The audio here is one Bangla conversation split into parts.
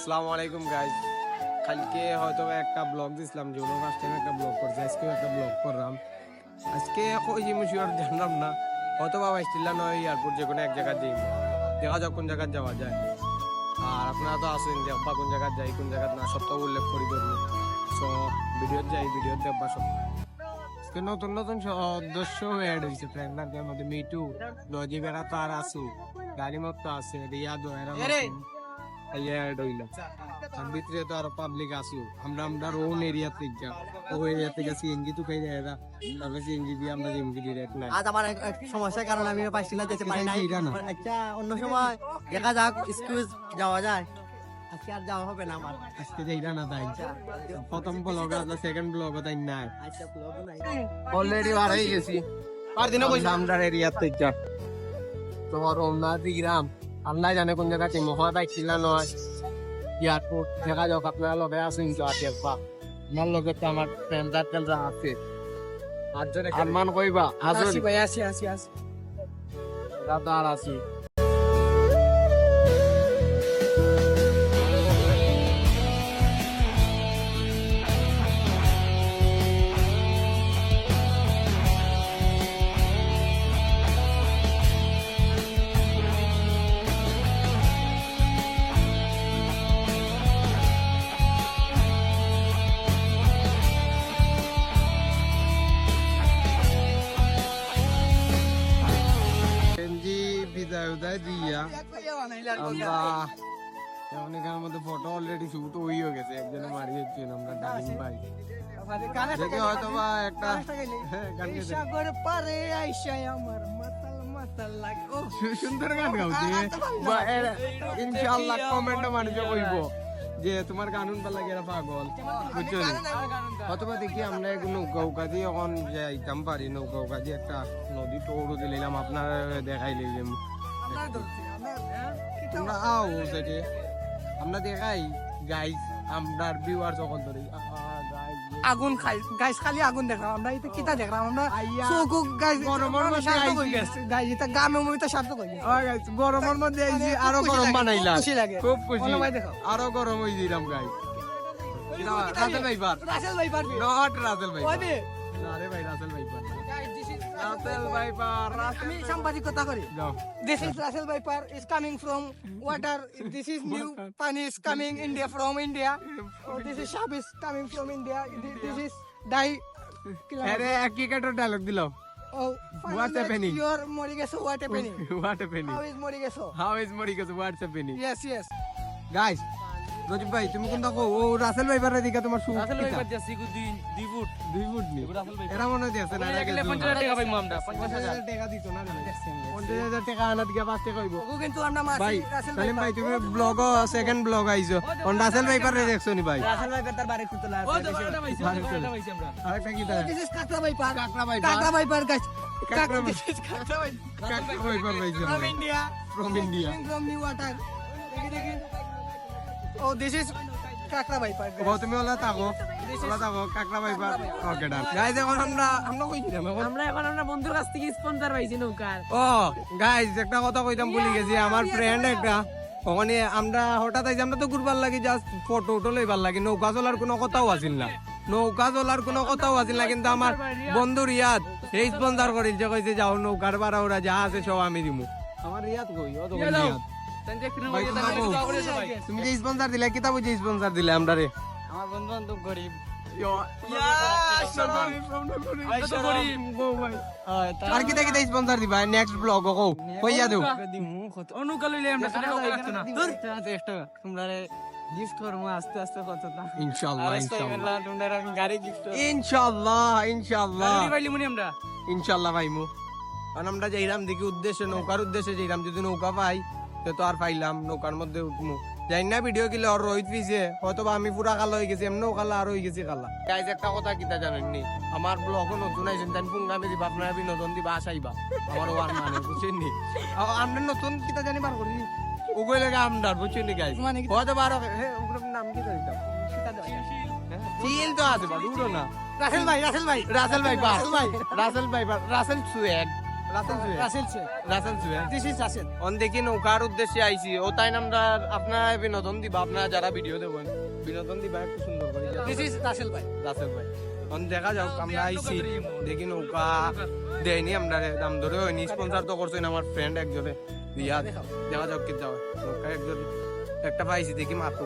আসসালামু আলাইকুম গাইজ কালকে হয়তো একটা ব্লগ দিছিলাম জুনো ফার্স্ট টাইম একটা ব্লগ করছি। আজকেও একটা ব্লগ করলাম। আজকে কই যে মুশি আর জানলাম না। হয়তো বা বাইস্টিল্লা নয় এয়ারপোর্ট যে কোনো এক জায়গায় যাই দেখা যাক কোন জায়গায় যাওয়া যায়। আর আপনারা তো আছেন যে বা কোন জায়গায় যাই কোন জায়গায় না সব তো উল্লেখ করি করব সো ভিডিওত যাই ভিডিওত দেখবা সব। আজকে নতুন নতুন সদস্য অ্যাড হয়েছে ফ্রেন্ডদের মধ্যে মিটু লজি বেড়া তো আর আসু গাড়ি মতো আছে রিয়াদ এরা অ্যাড হইল আর ভিতরে তো আরও পাবলিক আসলো আমরা আমরা ওন এরিয়া থেকে ও এরিয়া থেকে সিএনজি তো খাই এরা তারপরে সিএনজি দিয়ে আমরা জিমজি ডিরেক্ট নাই আজ আমার এক- সমস্যার কারণে আমি পাইছি না যেতে পারি নাই আচ্ছা অন্য সময় দেখা যাক স্কুল যাওয়া যায় আজকে আর যাওয়া হবে না আমার আজকে যাইরা না তাই প্রথম ব্লগ সেকেন্ড ব্লগ তাই নাই আচ্ছা ব্লগ নাই অলরেডি বাড়াই গেছি আর দিনও কইছি আমরা এরিয়া থেকে ওনা দিগ্রাম আল্লাহ জানে কোন জায়গা টিম মহা বাইক না নয় এয়ারপোর্ট দেখা যাক আপনারা লগে আছেন তো আছে বা আমার লগে তো আমার ফ্রেন্ডার টেলরা আছে। আটজনে সম্মান কইবা আসি ভাই আসি আসি আসি দাদা আর আছি। আমরা এখানের মধ্যে ফটো অলরেডি শুট হয়ে গেছে একজনে মারি যাচ্ছেন আমরা ডালিম ভাই। দেখে হয়তো বা একটা গান গেতে। সাগর পারে আইসা আমার মাতাল মাতাল লাগে। সুন্দর গান গাউছে বা ইনশাআল্লাহ কমেন্ট মানুষ কইব যে তোমার গান শুনবার লাগে এরা পাগল। বুঝছ? অথবা দেখি আমরা নৌকা দিয়ে এখন যাইতাম পারি নৌকা দিয়ে একটা নদী টৌড়ো দিলাম আপনার দেখাই লইলাম তোমরা আও সেটে আমরা দেখাই গাইস আমরার ভিউয়ার সকল ধরে আগুন খাই গাইস খালি আগুন দেখলাম। আমরা এটা কিতা দেখলাম? আমরা। চোখ গাইস গরমের মধ্যে গাইস এটা গামে মমিতা শান্ত হয়ে গেছে। গরমের মধ্যে এই যে আরও গরম লাগে, খুশি লাগে। খুব খুশি। অন্য ভাই দেখাও। আরও গরম হয়ে দিলাম গাই রাসেল ভাই পারবি নট রাসেল ভাইপার না রে ভাই রাসেল রাসেল ভাইপার আমি সাংবাদিকতা করি যাও This is Russell Viper is coming from water. This is new pani is coming India from India. Oh, this is Shab is coming from India. This, this is Dai. আরে এক ক্রিকেটের ডায়লগ দিল Oh, What's happening? Your Morigeso, what happening? What happening How is Morigeso? How is মরিকাস what's happening Yes, yes. Guys Rajib ভাই তুমি কোন দেখো ও রাসেল ভাইপারের দিকে তোমার সুখ রাসেল ভাই বাদ দিছি দুই দুই ফুট। দুই ফুট নি? রাসেল ভাই এরা মনে হচ্ছে না এরা গেলে গেছে 50 টাকা পাইমু আমরা 50 হাজার টাকা দিত না পঞ্চাশ হাজার। টাকা আনা দিকে পাঁচ টাকা হইব ওকে কিন্তু আমরা ভাই Russell ভাই তুমি ব্লগ সেকেন্ড ব্লগ আইছো। কোন রাসেল ভাইপারে দেখছ নি ভাই? Russell Viper তার বাড়ি কুতলা ও তো বারোটা পাইছি পাইছি আমরা। আরেকটা কি Oh, this is Kakra Viper. কাকড়া ভাই Viper, guys. Kakra Kakra, this is Kakra Viper. কাকড়া পাইছো From India. From India Coming from new water. দেখি, দেখি। Oh, this is Kakra Viper. ও তুমি ওলা থাকো। ওলা থাকো কাকড়া ভাইপার ওকে ডান গাইস এখন আমরা আমরা কইছিলাম এখন? আমরা এখন আমরা বন্ধুর কাছ থেকে স্পন্সর পাইছি নৌকার। ও গাইস একটা কথা কইতাম ভুলে গেছি। আমার ফ্রেন্ড একটা ওখানে আমরা হঠাৎ আইছি আমরা তো ঘুরবার লাগি জাস্ট ফটো উটো লইবার লাগি। নৌকা চলার কোনো কথাও আছিল না। নৌকা চলার কোনো কথাও আছিল না কিন্তু আমার বন্ধু রিয়াদ এই স্পন্সর করিল যে কইছে যাও নৌকার ভাড়া ওরা যা আছে সব আমি দিমু। আমার রিয়াদ কই? ও তো রিয়াদ তুমি যে স্পন্সর দিলে কিতাব যে স্পন্সর দিলে আমরা রে আমার বন্ধু বান্ধব গরিব। আর কিতা কিতা স্পন্সর দিবা? নেক্সট ব্লগ কও কইয়া দেও। অনুকা লইলে আমরা টাকা লাগতো না। তোমরা গিফট করব আস্তে আস্তে কতটা ইনশাআল্লাহ ইনশাআল্লাহ তোমরা আমি গাড়ি গিফট ইনশাআল্লাহ ইনশাআল্লাহ পাইলি মুনি আমরা। ইনশাআল্লাহ ভাইমু। কারণ আমরা যাইরাম দেখি উদ্দেশ্যে নৌকার উদ্দেশ্যে যাইরাম যদি নৌকা পাই তো তো আর পাইলাম নৌকার মধ্যে উঠমু। যাই না ভিডিও কিলে আর রোহিত পিছে হয়তো বা আমি পুরা কালো হয়ে গেছি এমনিও কালা আর হয়ে গেছি কালা। গাইজ একটা কথা কিতা জানেননি? আমার ব্লগও নতুন আইছেন তাই পুঙ্গামে দিবা আপনারা বিনোদন দিবা আসাইবা। আমার ওয়ান মানে বুঝছেন নি আমরা নতুন কিতা জানি বার করি ওগুলো লাগে আমদার বুঝছেন নি গাইজ মানে হয়তো বারো হ্যাঁ ওগুলোর নাম কি দিতাম চিল তো আছে বা দূরও না। রাসেল ভাই রাসেল ভাই। রাসেল ভাই রাসেল ভাই। রাসেল ভাই রাসেল সুয়েগ। নৌকার উদ্দেশ্যে আইছি। ও তাই আমরা আপনার বিনোদন দিবা। আপনারা যারা ভিডিও দেবেন বিনোদন দিবা একটু সুন্দর করে। দিস ইজ রাসেল ভাই। রাসেল ভাই। অন দেখা যাক আমরা আইছি। দেখি নৌকা দেয়নি আমরা দাম ধরে হয়নি। স্পন্সর তো করছেন আমার ফ্রেন্ড একজনে। দিয়া দেখা যাক। কি যাওয়া। নৌকা একজন একটা পাইছি দেখি মাত্র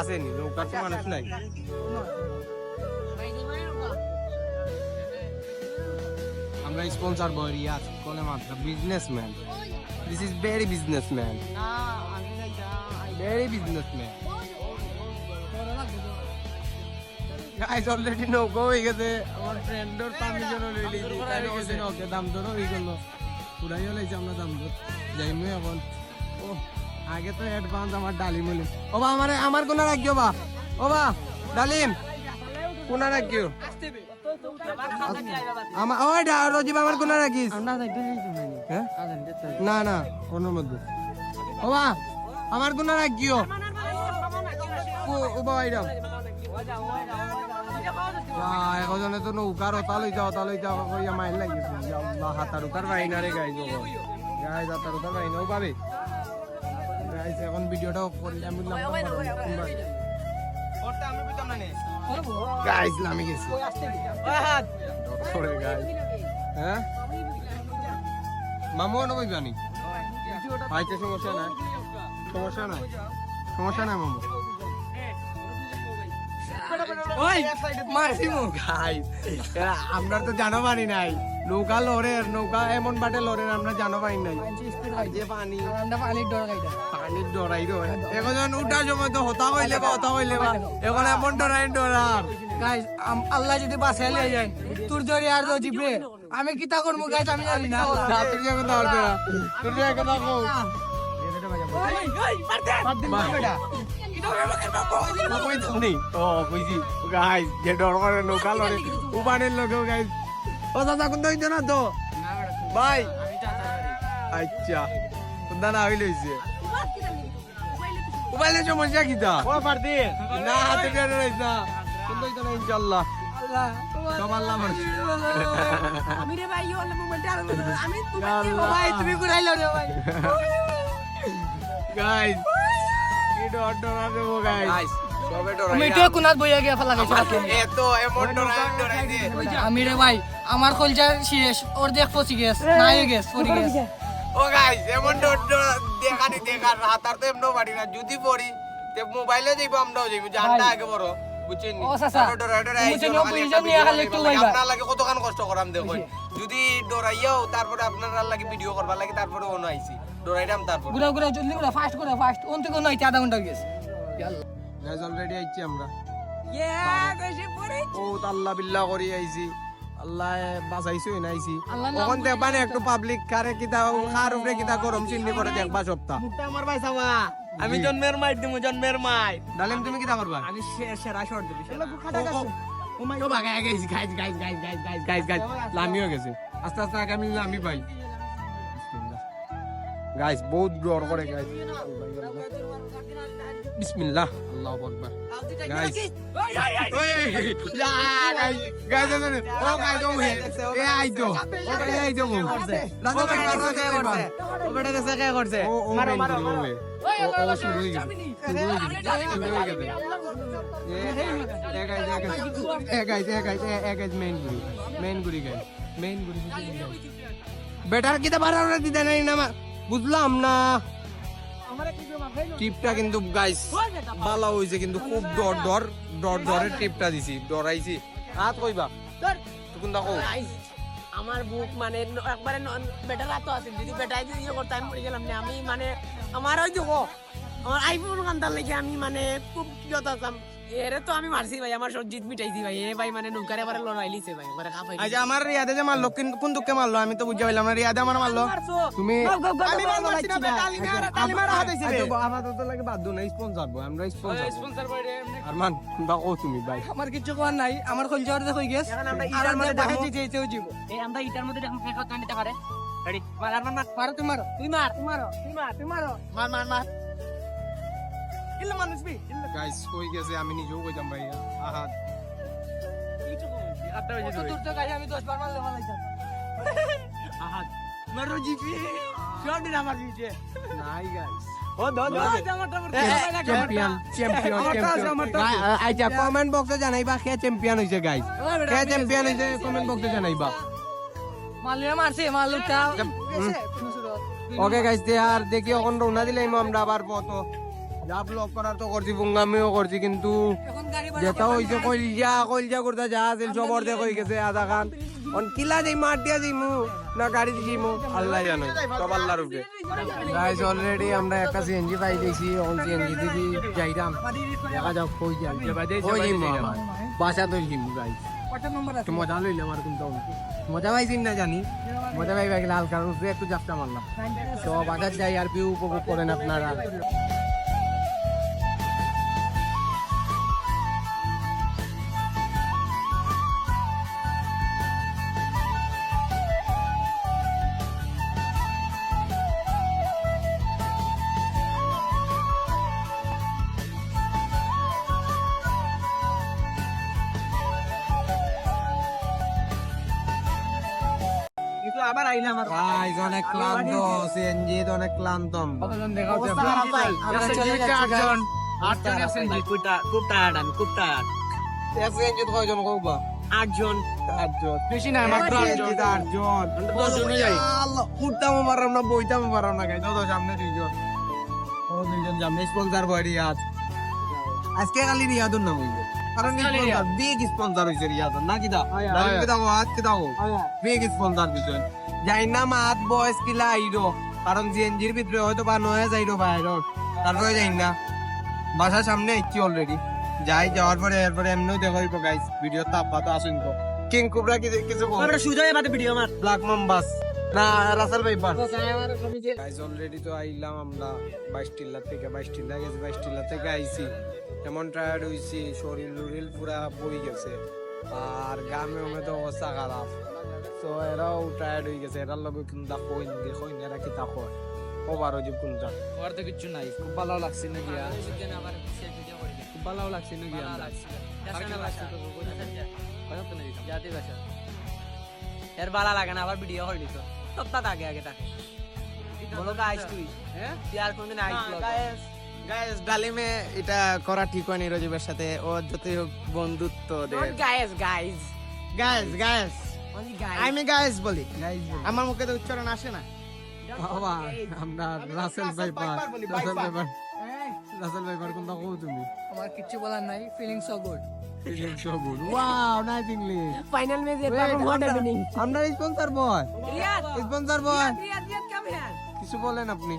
আসেনি নৌকার তো মানুষ নাই। by sponsored by Riyad the businessman. This is very businessman. Very businessman. Guys already know going as our friend or permission already. তাই ওই দিন ওকে দাম ধরো এই জন্য পুরাই হলে আমরা দাম ধর যাইমু এখন ও আগে তো অ্যাডভান্স আমার ডালিম হলে ও বা আমার আমার কোনা রাখিও বা ও বা ডালিম কোনা রাখিও আসতে আমার ওই রজি বাবার কোন রাখিস। হ্যাঁ? না না কোন মধ্যে এজনে তো নৌকার অতা লৈ যাওঁ অতা লৈ যাওঁ ইয়া মাইল লাগিছে। হাতাৰ উতাৰ বাহিনাৰে গাই গাই হাতাৰ উতাৰ পাবি এখন ভিডিঅ'টা গাইজ নামি গেছি। হ্যাঁ? মামু নবই জানি আইতে সমস্যা নাই। সমস্যা নাই? সমস্যা নাই মামু? ওই মারছিমু গাইজ আমরা তো জানো পানি নাই। নৌকা লড়ের নৌকা এমন বাটে লড়ের আমরা জানো পাই নাই। এই যে পানি। আমরা পানির ডর পানির ডরাই এখন যখন উঠার সময় তো হতা হইলে বা হতা হইলে বা এখন এমন ডরাই ডরার গাইস আল্লাহ যদি লিয়ে যায় তোর ধরে আর তো জিবরে আমি কিতা করব গাইস আমি জানি না। তুই যে কথা বলবে না তুই করে নৌকা লড়ে উবানের লোকেও গাইস ও দাদা কোন হইতো না তো? ভাই। আচ্ছা। কোন না হইল হইছে? মোবাইলে সমস্যা কি তা? ও পারদি না হাতে বের রাইছ না কোন হইতো না। ইনশাআল্লাহ তুমি আমি রে ভাই আমার কলজা শেষ ওর দেখ পচি গেছ নাই গেছ পড়ি গেছ। ও গাইস এমন ডর ডর দেখানি দেখা রাতার তো এমন বাড়ি না যদি পড়ি তে মোবাইলে যাইবো আমরাও যাইবো জানটা আগে বড় বুঝছেন ও লইবা। আপনার লাগে কতখান কষ্ট করাম দেখুন। যদি ডরাইয়াও তারপরে আপনার লাগে ভিডিও করবার লাগে তারপরে অন্য আইছি। ডরাইরাম তারপর। গুড়া গুড়া জলদি গুড়া ফাস্ট গুড়া ফাস্ট আধা ঘণ্টা গেছে। গাইস অলরেডি আইছি আমরা। ইয়া কইছে পরে ও আল্লাহ বিল্লাহ করি আইছি। আল্লাহ বাঁচাইছো না আইছি আল্লাহর নাম ওখান দেখবা না একটু পাবলিক কারে কিতা কার উপরে কিতা গরম চিন্নি করে দেখবা সপ্তাহ মুখটা আমার ভাই সামা আমি জন্মের মাই দিমু জন্মের মাই ডালিম তুমি কিতা করবা আমি সেরা শর্ট দিবি ও my God guys guys guys guys guys guys guys guys লামিও গেছে আস্তে আস্তে আগে আমি লামি পাই গাইস বহুত ডর করে গাইস বিসমিল্লাহ আল্লাহ আকবার বেটার কিতা বাড়ানো দিতে নাই না বুঝলাম না টিপটা কিন্তু গাইস ভালো হইছে কিন্তু খুব ডর ডর ডর ডরের টিপটা দিছি ডরাইছি। হাত কইবা? তুকুন দেখো। আমার বুক মানে একবারে ন- বেটা রাতো আছে যদি বেটাই যদি ইয়ে করতে আমি মরে গেলাম না। আমি মানে আমার ওই দেখো আমার আইফোন কান্দার লেগে আমি মানে খুব যত আসাম এরে তো আমি মারছি ভাই আমার সজ্জিত মিটাইছি ভাই। এ ভাই মানে নৌকারে এবারে লড়াই লিছে ভাই এবারে কাপাই আচ্ছা আমার রিয়াদে যে মারলো কোন কোন দুঃখে মারলো? আমি তো বুঝতে পারলাম না রিয়াদে আমার মারলো। তুমি আমি মারছি না বে, তালিমে আর- তালিমে আর হাত হইছে বে। আপাতত লাগে বাধ্য না স্পন্সর আমরা স্পন্সর স্পন্সর করে এমনি- আর মান বা ও তুমি ভাই আমার কিছু করার নাই আমার কলজা ওর দেখো গেছ। এখন আমরা ইটার মধ্যে দেখো। যেতে যেতেও জীব এই আমরা ইটার মধ্যে দেখুন কে কত নিতে পারে। রেডি। মার আর মার। মার তুমি মারো। তুই মার তুমি মারো তুই মার তুমি মারো। মার মার মার। ইল্লা মানুষ বি গাইস কই গেছে? আমি নিজেও ভাই। কে চ্যাম্পিয়ন হয়েছে গাইজ কে চ্যাম্পিয়ন হয়েছে কমেন্ট বক্সে জানাইবা। মালিয়া মারছে মালুটা ওকে গাইজ দে আর দেখি এখন রৌনা দিলাম আমরা আবার পথ যা ব্লগ করার তো করছি বুঙ্গামিও করছি কিন্তু যেটা হইছে কইলজা কইলজা করতে যা আছিল সবর দে কই গেছে আধা খান। অন কিলা যাই মার দিয়া যাইমু না গাড়ি যাইমু আল্লাহ জানে সব আল্লাহর উপরে গাইস অলরেডি আমরা একটা সিএনজি পাই দিয়েছি অন সিএনজি দিদি যাইরাম দেখা যাক কই যাই। কই যাইমু আবার। বাসা তো যাইমু গাইস মজা লইলে আমার কিন্তু মজা পাইছি না জানি? মজা পাই পাই লাল কারণ একটু যাত্রা মারলাম। তো বাজার যাই আর ভিউ উপভোগ করেন আপনারা। আইলাম আর অনেক ক্লান্ত সিএনজি অনেক ক্লান্ত। কতজন দেখা খারাপ ভাই। আমরা চলে যাচ্ছি আটজন। আটজন আছেন জি খুব খুব আমি খুব সিএনজি কয়জন কইবা আটজন। আটজন। বেশি না মাত্র আটজন। আটজন। দশজনে যাই। আল্লাহ উঠতামও পারলাম না বইতামও পারলাম না গাইস তো সামনে দুইজন। ও দুইজন সামনে। স্পন্সর বয় আজকে খালি রিয়াদুর নাম হইবে কারণ। বিগ স্পন্সর হইছে রিয়াদুর। না দাঁড়িয়ে আয়া। কিটা হো হাত কিটা হো বিগ স্পন্সর দিছেন যাই না মাত বয়স কিলা আইরো কারণ জিএনজির ভিতরে হয়তো বা নয় যাইরো বাইরে তারপরে যাই না বাসার সামনে আইছি অলরেডি যাই যাওয়ার পরে এরপরে এমনিও গাইস ভিডিও তাপ পাতা আসুন তো কিং কুবরা কি কিছু আমরা সুজয় মাতে ভিডিও মার ব্ল্যাক মাম্বাস না রাসেল ভাইপার গাইস অলরেডি তো আইলাম আমরা। বাইশ টিল্লা থেকে বাইশ টিল্লা গেছে বাইশ টিল্লা থেকে আইছি। এমন টায়ার্ড হইছি শরীর পুরা বই গেছে। আর গামে তো অবস্থা খারাপ। তো এরাও টায়ার্ড হয়ে গেছে। এরার লগে কোনটা কইন দেখইন এরা কি তা কয় ওভার হইছে কোনটা আর তো কিছু নাই। খুব ভালো লাগছে না গিয়া। খুব ভালো লাগছে না গিয়া এর বালা লাগে না আবার ভিডিও হয়ে দিত সপ্তাহ আগে আগে তাকে। বলো গাইস তুই। হ্যাঁ? তুই আর কোনদিন আইস গাইস ডালিমে এটা করা ঠিক হয়নি রজিবের সাথে। ও যতই হোক বন্ধুত্ব গাইস গাইস only guys আমি গাইস বলি। আমার মুখে তো উচ্চারণ আসে না। বাবা আমরা Russell viper Russell viper Russell viper কোনটা কও তুমি? আমার কিচ্ছু বলার নাই। Feeling so good wow nice English আমরা sponsor boy Riyad sponsor boy Riyad Riyad কিছু বলেন আপনি।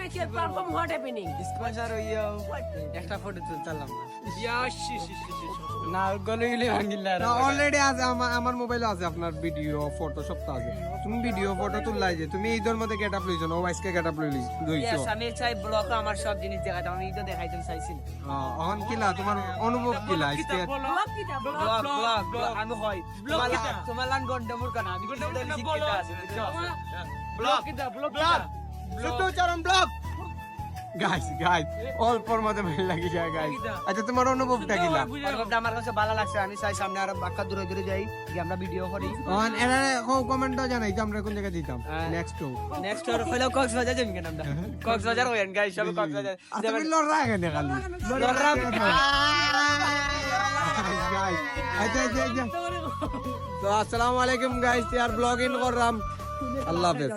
Match এর perform what happening? স্পন্সর হইয়া একটা ফটো তুলতাম yes না গলে গলে ভাঙিলা অলরেডি আছে আমার আমার মোবাইলে আছে আপনার ভিডিও ফটো সব তো আছে। তুমি ভিডিও ফটো তুললাই যে তুমি ঈদের মধ্যে গেট আপ লইছো না ওয়াইসকে গেট আপ লইলি লইছো? আমি চাই ব্লগ আমার সব জিনিস দেখাতাম আমি তো দেখাইতাম চাইছি না। অহন কিলা তোমার অনুভব কিলা আজকে? ব্লগ কিটা ব্লগ ব্লগ ব্লগ আমি হয় ব্লগ কিটা তোমার লান গন্ডমুর কানা আমি গন্ডমুর আছে ব্লগ কিটা ব্লগ কিটা ব্লগ। গাইস গাইস অল্পর মধ্যে ভালো লাগি যায় গাইস আচ্ছা তোমার অনুভবটা কিলা অনুভবটা আমার কাছে ভালো লাগছে আমি চাই সামনে আরও বাক্কা দূরে দূরে যাই যে আমরা ভিডিও করি। অন এরা কমেন্টও জানাই যে আমরা কোন জায়গায় দিতাম। হ্যাঁ। নেক্সট টু নেক্সট আর হলো কক্সবাজার যাবেন কেন আমরা? কক্সবাজার হইন গাইস সব কক্সবাজার। তুমি লড়রা কেন? খালি গাইস আচ্ছা আচ্ছা আচ্ছা। তো আসসালামু আলাইকুম গাইস ইয়ার ব্লগ ইন করলাম। আল্লাহ হাফেজ।